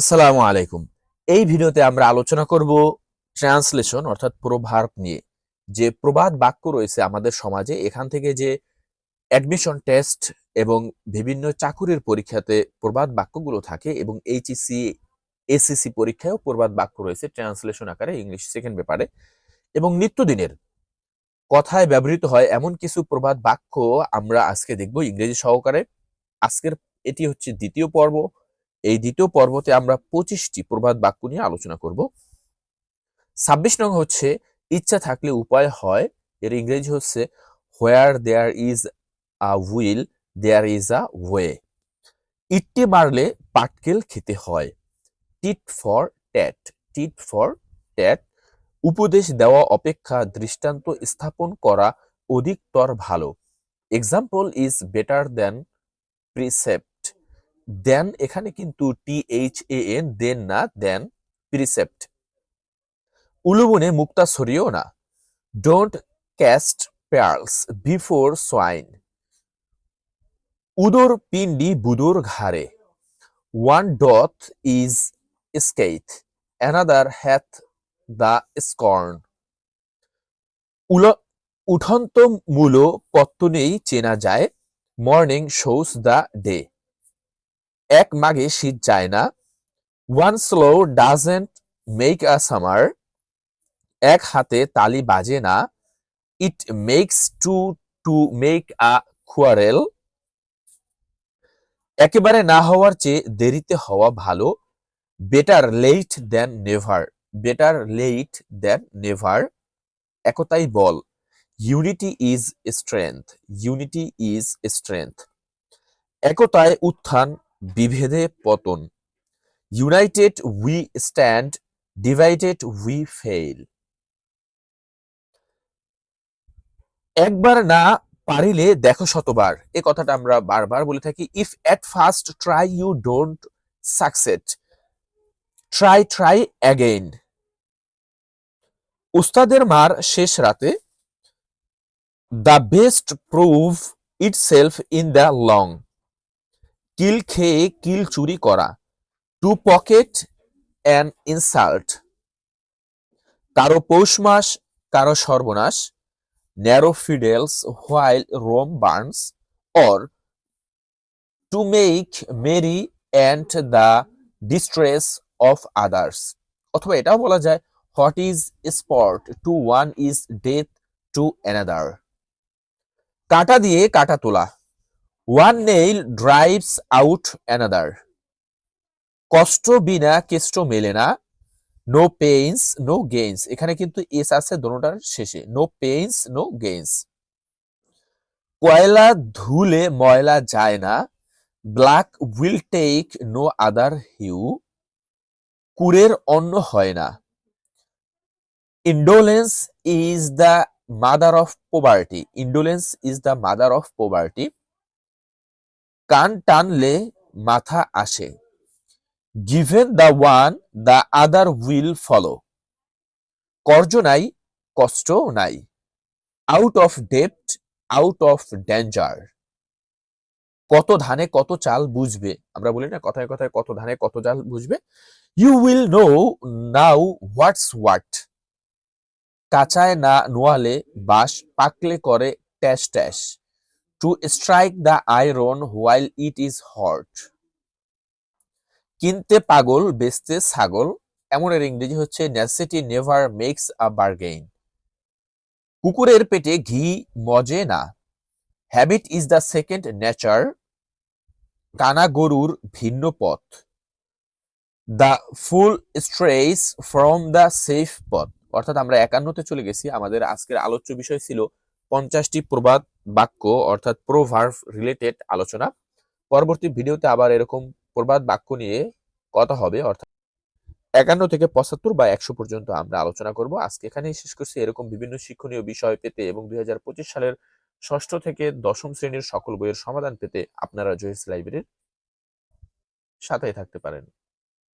আসসালামু আলাইকুম। এই ভিডিওতে আমরা আলোচনা করব ট্রান্সলেশন, অর্থাৎ প্রভার্ব নিয়ে। যে প্রবাদ বাক্য রয়েছে আমাদের সমাজে, এখান থেকে যে অ্যাডমিশন টেস্ট এবং বিভিন্ন চাকুরির পরীক্ষাতে প্রবাদ বাক্যগুলো থাকে এবং এইচএসসি এসএসসি পরীক্ষায়ও প্রবাদ বাক্য রয়েছে ট্রান্সলেশন আকারে, ইংলিশ সেকেন্ড পেপারে। এবং নিত্যদিনের কথায় ব্যবহৃত হয় এমন কিছু প্রবাদ বাক্য আমরা আজকে দেখব ইংরেজি সহকারে। আজকের, এটি হচ্ছে দ্বিতীয় পর্ব। এই দ্বিতীয় পর্বতে আমরা পঁচিশটি প্রবাদ বাক্য নিয়ে আলোচনা করব। ছাব্বিশ নং হচ্ছে, ইচ্ছা থাকলে উপায় হয়। এর ইংরেজি হচ্ছে where there is a will there is a way ইট্টে মারলে পাটকেল খেতে হয়। Tit for tat tit for tat উপদেশ দেওয়া, অপেক্ষা, দৃষ্টান্ত স্থাপন করা অধিকতর ভালো। Example is better than precept then এখানে কিন্তু টি এইচ এ এন দেন না, দেন প্রিসেপ্ট উলুবনে মুক্তা ছড়িও না। Don't cast pearls before swine উদর পিণ্ডি বুদোর ঘাড়ে। One doth is scathe another hath the scorn উল, উঠন্ত মূল পত্তনেই চেনা যায় মর্নিং শোস দ্য ডে এক মাগে শীত যায় না। One swallow doesn't make a summer এক হাতে তালি বাজে না। It makes two to make a quarrel একেবারে না হওয়ার চেয়ে দেরিতে হওয়া ভালো। Better late than never better late than never একতাই ball. Unity is strength unity is strength একতায় উত্থান বিভেদে পতন। United we stand divided we fail একবার না পারিলে দেখো শতবার। এ কথাটা আমরা বারবার বলে থাকি। If at first try you don't succeed try try again উস্তাদের মার শেষ রাতে the best prove itself in the long কিল খেয়ে কিল চুরি করা। To pocket an insult. কারও পৌষ মাস, কারও সর্বনাশ। Nero fiddles while Rome burns. Or to make merry and the distress of others. অথবা এটাও বলা যায়, what is sport? To one is death to another. কাটা দিয়ে কাটা তোলা। One nail drives out another কষ্ট বিনা কেষ্ট মেলে না। নো পেইনস নো গেইনস এখানে কিন্তু এস আছে, দোনোটার শেষে। নো পেইনস নো গেইনস কয়লা ধুলে ময়লা যায় না। Black will take no other hue কুরের অন্ন হয় না। Indolence is the mother of poverty indolence is the mother of poverty কান টানলে মাথা আসে। Given the one the other will follow কর্জ নাই, কষ্ট নাই। আউট অফ ডেপ্ট আউট অফ ডেঞ্জার কত ধানে কত চাল বুঝবে? আমরা বলি না কথায় কথায় কত ধানে কত চাল বুঝবে? You will know now what's what কাঁচায় না নোয়ালে বাঁশ পাকলে করে ট্যাশ ট্যাশ to strike the iron while it is hot কিনতে পাগল, বেচতে ছাগল এমন এর ইংরেজি হচ্ছে necessity never makes a bargain কুকুরের পেটে ঘি মজে না। Habit is the second nature কানা গরুর ভিন্ন পথ। The fool strays from the safe পথ অর্থাৎ আমরা একান্নতে চলে গেছি। আমাদের আজকের আলোচ্য বিষয় ছিল পঞ্চাশটি প্রবাদ বাক্য অর্থাৎ প্রোভার্ভ রিলেটেড আলোচনা। পরবর্তী ভিডিওতে আবার এরকম প্রবাদ বাক্য নিয়ে কথা হবে, অর্থাৎ একান্ন থেকে পঁচাত্তর বা একশো পর্যন্ত আমরা আলোচনা করব। আজকে এখানেই শেষ করছি। এরকম বিভিন্ন শিক্ষণীয় বিষয় পেতে এবং দুই হাজার পঁচিশ সালের ষষ্ঠ থেকে দশম শ্রেণির সকল বইয়ের সমাধান পেতে আপনারা জয়েস লাইব্রেরির সাথে থাকতে পারেন।